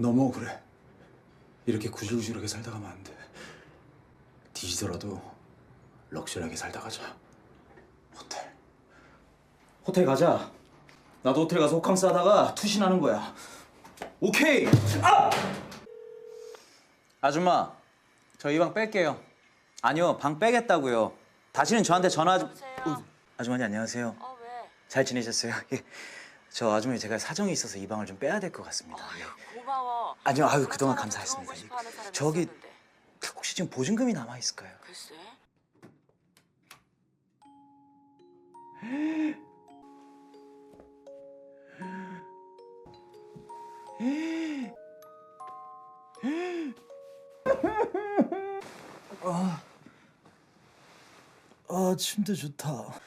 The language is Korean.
너무 그래. 이렇게 구질구질하게 살다 가면 안 돼. 뒤지더라도 럭셔리하게 살다 가자. 호텔. 호텔 가자. 나도 호텔 가서 호캉스 하다가 투신하는 거야. 오케이. 아! 아줌마, 저 이 방 뺄게요. 아니요, 방 빼겠다고요. 다시는 저한테 전화하지. 여보세요? 아주머니 안녕하세요. 어 왜? 잘 지내셨어요? 예. 저 아주머니 제가 사정이 있어서 이 방을 좀 빼야 될 것 같습니다. 예. 고마워. 아니요, 아유 그동안 감사했습니다. 저기. 혹시 지금 보증금이 남아 있을까요? 글쎄. 아 침대 좋다.